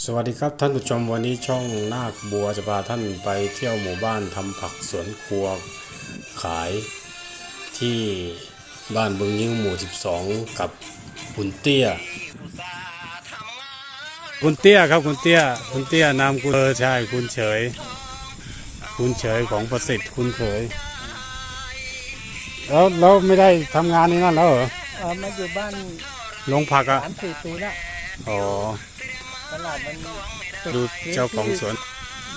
สวัสดีครับท่านผู้ชมวันนี้ช่องนาคบัวจะพาท่านไปเที่ยวหมู่บ้านทำผักสวนครัวขาย ที่บ้านบึงยิ้วหมู่ 12 กับคุณเตี้ย คุณเตี้ยครับคุณเตี้ย คุณเตี้ยนามคุณเออใช่คุณเฉย คุณเฉยของประสิทธิ์คุณเฉย แล้วแล้วไม่ได้ทำงานนี้นั่นแล้วเหรอเออมาอยู่บ้านลงผักอะสามสี่ปีแล้วอ๋อ ตลาดมันปิดูเจ้าของสวน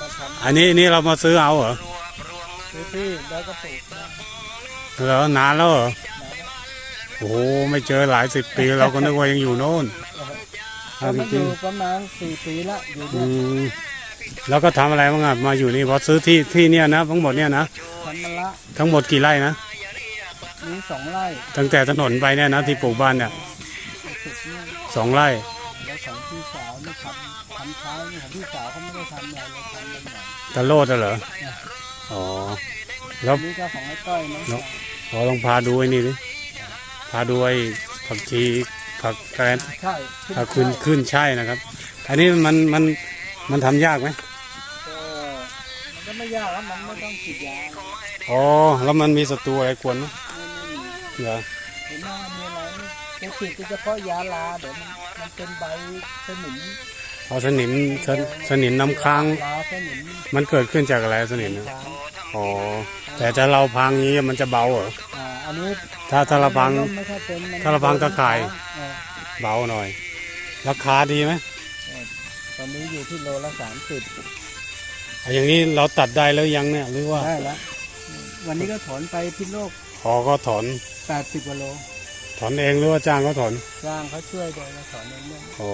มาทอันนี้นี่เรามาซื้อเอาเหรอำซื้อที่แล้วก็ปลูกนะเหรอนานแล้วเหรอโอ้โหไม่เจอหลายสิบปีเราก็นึกว่ายังอยู่โน่นก็จมาอริงยู่ประมาณสี่ปีละอยู่ๆอืเนี่ยมแล้วก็ทำอะไรบ้างอะมาอยู่นี่พอซื้อที่ที่เนี่ยนะทั้งหมดเนี่ยนะทำมะละทั้งหมดกี่ไร่นะมีสองไร่ตั้งแต่ถนนไปเนี่ยนะที่ปลูกบ้านเนี่ยสุดเนี่ยสองไร่ ตะโลดอะเหรอ อ๋อ แล้วนี่ก็ของไอ้ก้อยนะเนอะขอลองพาดูไอ้นี่ดิ พาดูไอ้ผักชีผักแกรนใช่ผักขึ้นขึ้นใช่นะครับ อันนี้มันมันมันทำยากไหมก็มันก็ไม่ยากแล้วมันไม่ต้องฉีดยาไม่อ๋อ แล้วมันมีศัตรูอะไรกวนไหมไม่มีเหรอเห็นว่ามีอะไรจะฉีดเฉพาะยาลาเดี๋ยวมันมันเป็นใบสนิม เอาสนิมสนสนิมน้ำค้างลาสนิมมันเกิดขึ้นจากอะไรสนิมนะค้างอ๋อแต่ถ้าเราพังนี้มันจะเบาเหรออ่าอันนี้ถ้าถ้าเราพังไม่ค่อยเป็นมันถ้าเราพังตะข่ายเออเบาหน่อย ราคาดีไหมตอนนี้อยู่ที่โลละสามสิบอะอย่างนี้เราตัดได้แล้วยังเนี่ยหรือว่าได้แล้ววันนี้ก็ถอนไปที่โลกพอก็ถอนแปดสิบกว่าโล ถอนเองหรือว่าจ้างก็ถอน จ้างเขาช่วยโดยมาถอนเองด้วยอ๋อ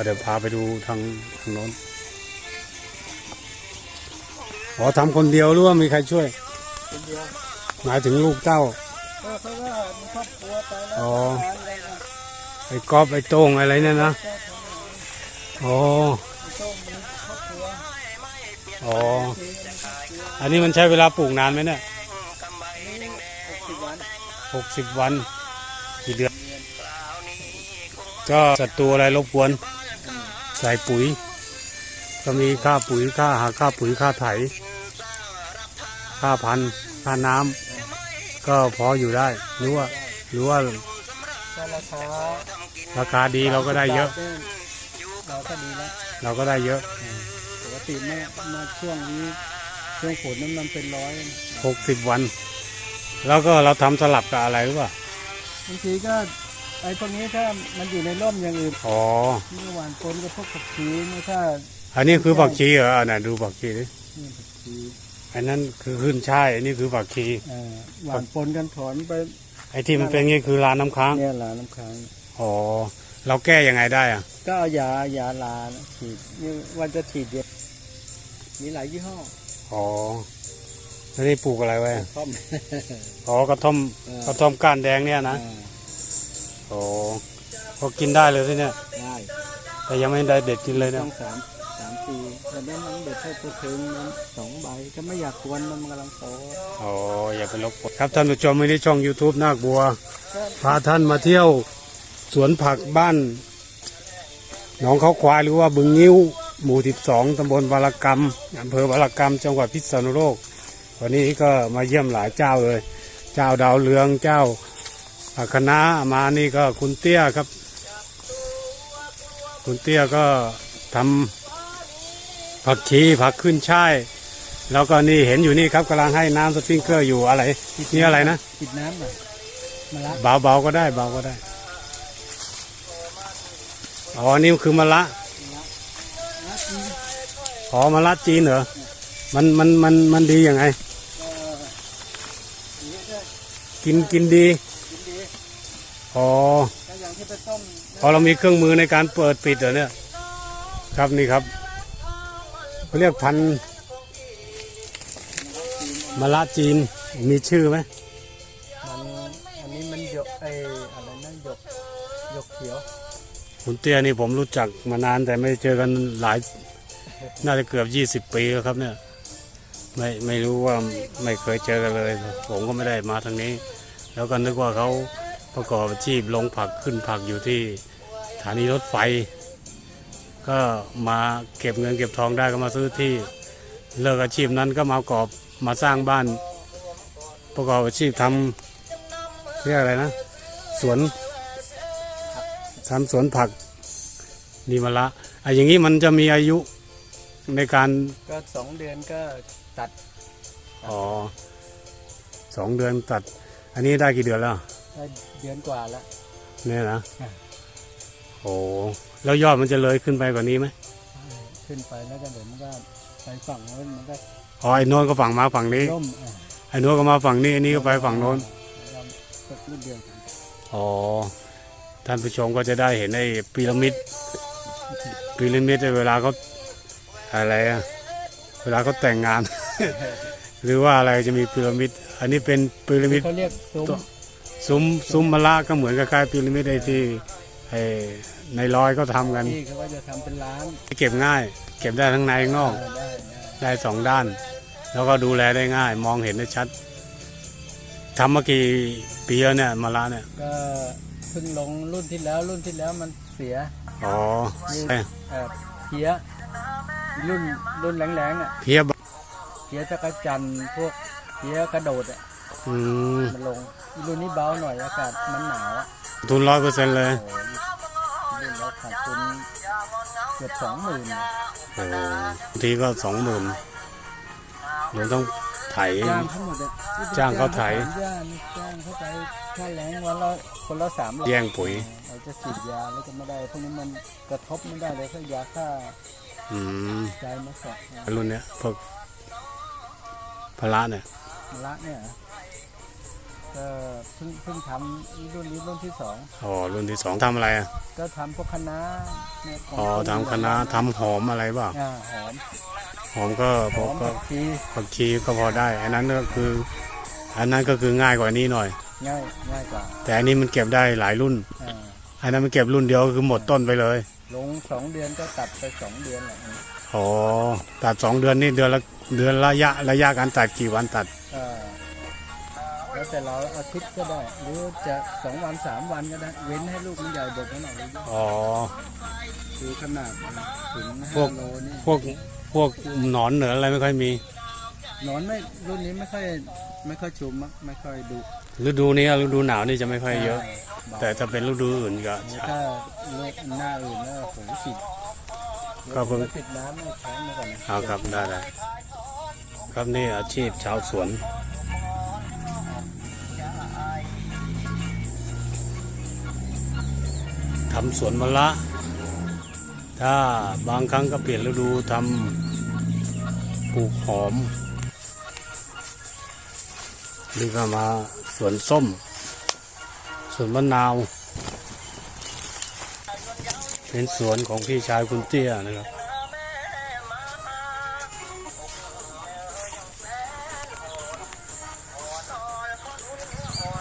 เอาเดี๋ยวพาไปดูทางทางโน้นอ๋อทำคนเดียวหรือว่ามีใครช่วย คนเดียวหมายถึงลูกเต้าก็เขาก็มีครอบครัวไปแล้วอ๋อ ไอ้กอฟไอ้โต้งอะไรเนี่ยนะอ๋อมีโต้มมีครอบครัวอ๋อมีมีครอบครัวอันนี้มันใช้เวลาปลูกนานไหมเนี่ยหกสิบวันหกสิบวันกี่เดือน ก็ศัตรูอะไรรบกวน ใส่ปุ๋ย ก็มีค่าปุ๋ยค่าหาค่าปุ๋ยค่าไถ ค่าพันธุ์ค่าน้ำก็พออยู่ได้หรือว่าหรือว่าก็ราคาราคาดีเราก็ได้เยอะ เราก็ดีแล้วเราก็ได้เยอะปกติเมื่อเมื่อช่วงนี้ช่วงฝนนั้นมันเป็นร้อยหกสิบวัน แล้วก็เราทำสลับกับอะไรหรือเปล่าบางทีก็ ไอ้พวกนี้ถ้ามันอยู่ในร่มอย่างอื่นอ๋อเมื่อวานปนกับพวกผักชีไม่ถ้าอันนี้คือผักชีเหรออะน่ะดูผักชีดินี่ผักชีอันนั้นคือขึ้นช่ายอันนี้คือผักชีเอ่อหวานปนกันถอนไปไอ้ที่มันเป็นงี้คือลาน้ำค้างเนี่ยลาน้ำค้างอ๋อเราแก้ยังไงได้อะ ก็เอายายาลานะฉีดนี่วันจะฉีดเดียวมีหลายยี่ห้ออ๋อแล้วนี่ปลูกอะไรไว้อะต้อมอ๋อกระท่อมเออกระท่อมก้านแดงเนี่ยนะอ่า อ๋อพอกินได้เลยสิเนี่ย ได้แต่ยังไม่ได้เด็ดกินเลยต้นะองสามสามปีแต่นั้นมันเด็ดแค่ตัวถึงนั้นสองใบก็ไม่อยากกวนมันมันกำลังโตอ๋ออย่าไปรบกวนครับท่านผู้ชมไม่ได้ช่อง YouTube นาคบัว ก็พาท่านมาเที่ยวสวนผักบ้านหนองเขาควายหรือว่าบึงงิ้ว หมู่ 12 ตำบลวารกรรมอำเภอวารกรรม จังหวัดพิษณุโลก วันนี้ก็มาเยี่ยมหลายเจ้าเลย เจ้าดาวเรือง เจ้า คณะมานี่ก็คุณเตี้ยครับ คุณเตี้ยก็ทำผักชีผักขึ้นช่ายแล้วก็นี่เห็นอยู่นี่ครับกำลังให้น้ำสปริงเกอร์อยู่อะไรนี่อะไรนะปิดน้ำหน่อยมะละเบาๆก็ได้เบาก็ได้อ๋อนี่คือมะละนะอืมอ๋อมะละจีนเหรอมันมันมันมันดียังไงก็อย่างนี้ก็กินกินดีกินดี อ๋อก็อย่างที่ไปต้มพอเรามีเครื่องมือในการเปิดปิดเหรอเนี่ย ครับนี่ครับเขาเรียกพันธุ์มะละจีนมีชื่อไหมมันอันนี้มันหยกไออะไรนั่นหยกหยกเขียวคุณเตี้ยนี่ผมรู้จักมานานแต่ไม่เจอกันหลาย น่าจะเกือบยี่สิบปีแล้วครับเนี่ย ไม่ไม่รู้ว่าไม่เคยเจอกันเลย ผมก็ไม่ได้มาทางนี้ แล้วก็นึกว่าเขา ประกอบอาชีพลงผักขึ้นผักอยู่ที่สถานีรถไฟ ก็มาเก็บเงินเก็บทองได้ก็มาซื้อที่เลิกอาชีพนั้นก็มากอบมาสร้างบ้าน ประกอบอาชีพทำเรียกอะไรนะสวนทำสวนผักนี่มาละไอ้อย่างนี้มันจะมีอายุในการก็สองเดือนก็ตัด อ๋อสองเดือนตัด อันนี้ได้กี่เดือนแล้ว ได้เดือนกว่าแล้ว เนี่ยนะอะ โอ้แล้วยอดมันจะเลยขึ้นไปกว่านี้ไหมขึ้นไปแล้วก็เดี๋ยวมันก็ไปฝั่งโน้นมันก็อ๋อไอ้โน้นก็ฝั่งมาฝั่งนี้ล่มอะไอ้โน้นก็มาฝั่งนี้อันนี้ก็ไปฝั่งโน้น แล้วก็รุ่นเดียวกันอ๋อ ท่านผู้ชมก็จะได้เห็นไอ้พีระมิดพีระมิดเวลาเขาอะไรอะเวลาเขาแต่งงาน หรือว่าอะไรจะมีพีระมิด อันนี้เป็นพีระมิด เขาเรียกซุ้มตัว ซุ้มซุ้มมะละก็เหมือนกับคล้ายๆพีระมิดไอ้ที่ไอ้ในร้อยก็ทำกัน ที่เขาก็จะทำเป็นร้านเก็บง่าย เก็บได้ทั้งในทั้งนอกเออได้ได้ได้สองด้าน แล้วก็ดูแลได้ง่าย มองเห็นได้ชัดทำมากี่ปีแล้วเนี่ยมะละเนี่ยก็เพิ่งลงรุ่นที่แล้วรุ่นที่แล้วมันเสียอ๋อเอ้ยเออเพี้ยรุ่นรุ่นแรงๆอะเพียบเพี้ยจักรจันทร์พวกเพี้ยกระโดดอะ อืมมันลงรุ่นนี้เบาหน่อยอากาศมันหนาวอะทุนร้อยเปอร์เซ็นต์เลยโอ้ยรุ่นเราขาดทุนเกือบสองหมื่นโอ้บางทีก็สองหมื่นเดี๋ยวต้องไถ จ้างทั้งหมดอะจ้างเขาไถ จ้างจ้างเขาไปค่าแรงวันละคนละสามร้อยแย่งปุ๋ย เราจะฉีดยาแล้วก็ไม่ได้พวกนี้มันกระทบไม่ได้เลยถ้ายาฆ่าอืมใจมาสอบนะรุ่นเนี้ยพวกพละเนี่ย มะละเนี่ย ก็เพิ่งเพิ่งทำรุ่นนี้รุ่นที่สองอ๋อรุ่นที่สองทำอะไรอะก็ทำพวกคณะเนี่ยขงอ๋อทำคณะทำหอมอะไรบ้างอ่าหอมหอมก็พหออมก็ผักชีผักชีก็พอได้ อันนั้นก็คือ อันนั้นก็คือง่ายกว่านี้หน่อย ง่ายง่ายกว่าแต่อันนี้มันเก็บได้หลายรุ่น อ่าอันนั้นมันเก็บรุ่นเดียวคือหมดต้นไปเลยลงสองเดือนก็ตัดไปสองเดือนแหละอ๋อตัดสองเดือนนี่เดือนละเดือนระยะระยะการตัดกี่วันตัด อ่า แล้วแต่เราอาทิตย์ก็ได้ หรือจะสองวันสามวันก็ได้ เว้นให้ลูกมันใหญ่เด็กหน่อยอ๋อ คือขนาดถึงพวห้าก โลนี่พวกพวกหนอนเหนืออะไรไม่ค่อยมีหนอนไม่รุ่นนี้ไม่ค่อยไม่ค่อยชุมอะไม่ค่อยดุฤดูนี้ฤดูหนาวนี่จะไม่ค่อยเยอะเบาแต่ถ้าเป็นฤดูอื่นก็ถ้าโรคหน้าอื่นแล้วโหฉีดก็เพิ่ง ติดน้ำไม่แข็งมาก่อนนะเอาครับได้ได้ครับนี่อาชีพชาวสวน ทำสวนมะละ ถ้าบางครั้งก็เปลี่ยนฤดูทำปลูกหอมหรือก็มาสวนส้ม สวนมะนาว เป็นสวนของพี่ชายคุณเตี้ยนะครับ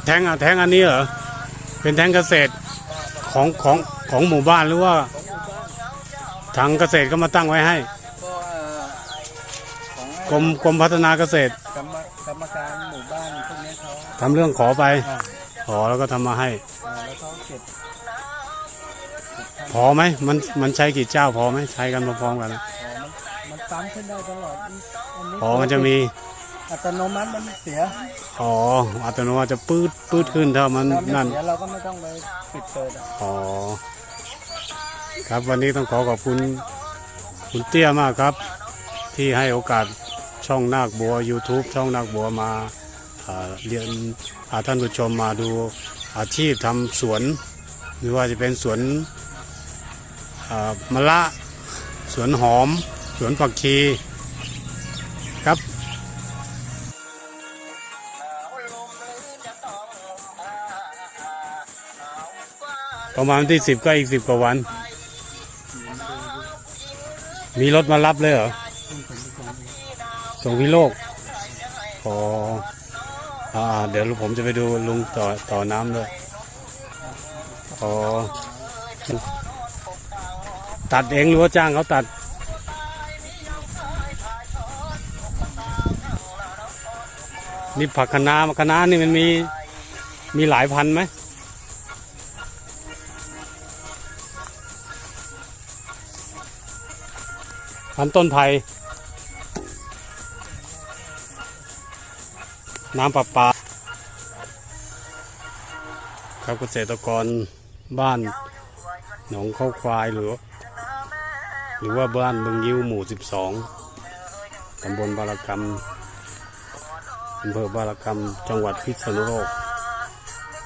แทงอะแทงอันนี้เหรอ เป็นแทงเกษตร ของของของหมู่บ้านหรือว่าทางเกษตรก็มาตั้งไว้ให้ก็เอ่อของไอ้กรมกรมพัฒนาเกษตรกรรมกรรมการหมู่บ้านพวกนี้เขาทำเรื่องขอไป อ่าขอแล้วก็ทำมาให้ อ่าแล้วเขาเก็บพอไหมมันมันใช้กี่เจ้าพอไหมใช้กันพร้อมๆกันอ๋อมันมันปั๊มขึ้นได้ตลอดอันนี้อ๋อมันจะมี อัตโนมัติมันเสียอ๋ออัตโนมัติจะปืดปืดขึ้นถ้ามันถ้าไม่นั่น เสียเราก็ไม่ต้องไปปิดเปิดอะอ๋อ ครับวันนี้ต้องขอขอบคุณคุณเตี้ยมากครับ ที่ให้โอกาสช่องนาคบัว YouTube ช่องนาคบัวมาอ่าเรียนพาท่านผู้ชมมาดูอาชีพทำสวน หรือว่าจะเป็นสวนอ่ามะละ สวนหอม สวนผักชี ประมาณที่สิบก็อีกสิบกว่าวัน มีรถมารับเลยเหรอ ส่งพิโลกอ๋ออ่าเดี๋ยวผมจะไปดูลุงต่อต่อน้ำด้วยอ๋อตัดเองหรือว่าจ้างเขาตัดนี่ผักคะน้าคะน้านี่มันมีมีหลายพันไหม พันต้นไผ่น้ำประปา ครับเกษตรกรบ้านหนองข้าวควายหรือ หรือว่าบ้านบึงยิ้วหมู่ 12 ตำบลบารกรรมอำเภอบารกรรมจังหวัดพิษณุโลก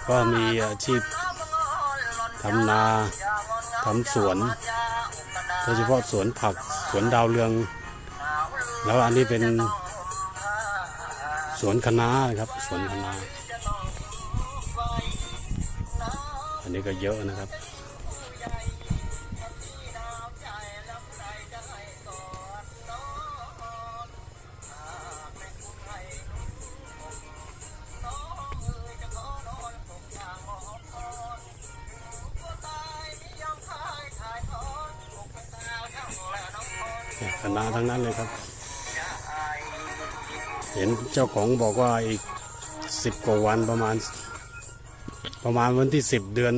ก็มีอาชีพทำนาทำสวน โดยเฉพาะสวนผักสวนดาวเรือง แล้วอันนี้เป็นสวนคะน้านะครับสวนคะน้าอันนี้ก็เยอะนะครับ คณะทั้งนั้นเลยครับ เห็นเจ้าของบอกว่าอีกสิบกว่าวันประมาณ ประมาณวันที่สิบเดือน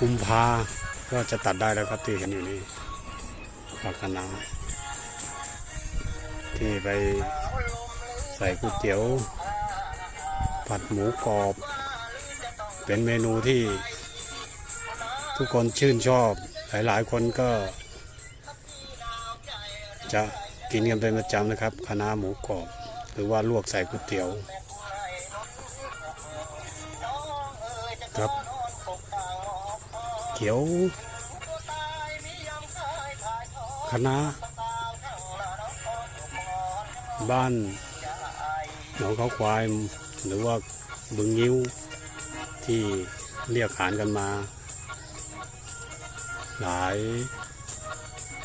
กุมภาก็จะตัดได้แล้วครับที่เห็นอยู่นี่ผักคะน้าที่ไปใส่ก๋วยเตี๋ยว ผัดหมูกรอบ เป็นเมนูที่ทุกคนชื่นชอบ หลายๆคนก็ จะกินกันเป็นประจำนะครับคะน้าหมูกรอบ หรือว่าลวกใส่ก๋วยเตี๋ยว ครับเขียวคณะบ้านหนองเขาควายหรือว่าบึงยิ้วที่เรียกขานกันมา หลาย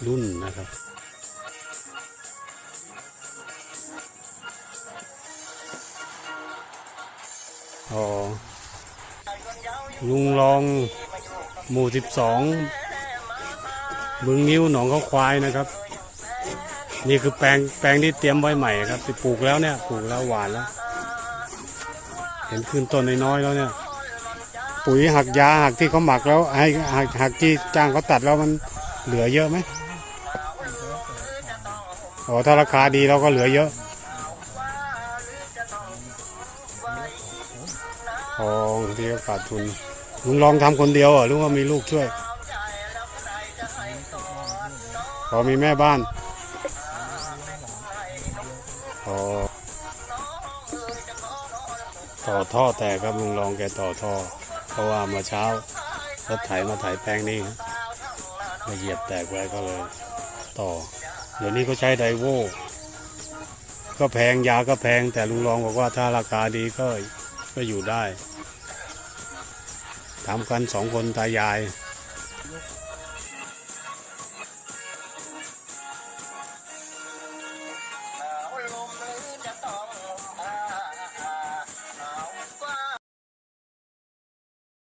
รุ่นนะครับ อ๋อลุงลองหมู่สิบสองบึงนิ้วหนองเขาควายนะครับ นี่คือแปลงแปลงที่เตรียมไว้ใหม่ครับที่ปลูกแล้วเนี่ยปลูกแล้วหวานแล้ว เห็นขึ้นต้นน้อยๆแล้วเนี่ย ปุ๋ยหักยาหักที่เขาหมักแล้วให้หักหักที่จ้างเขาตัดแล้วมันเหลือเยอะไหมอ๋อถ้าราคาดีเราก็เหลือเยอะ อ๋อที่ก็ขาดทุนลุงลองทำคนเดียวเหรอหรือว่ามีลูกช่วยพอมีแม่บ้านอ๋อต่อท่อแตกครับลุงลองแกต่อท่อ เพราะว่าเมื่อเช้ารถไถมาไถแปลงนี้ครับมาเหยียบแตกไว้ก็เลย ต่อ เดี๋ยวนี้ก็ใช้ไดโว ก็แพงยาก็แพง แต่ลุงรองบอกว่าถ้าราคาดีก็ก็อยู่ได้ทำกันสองคนตายาย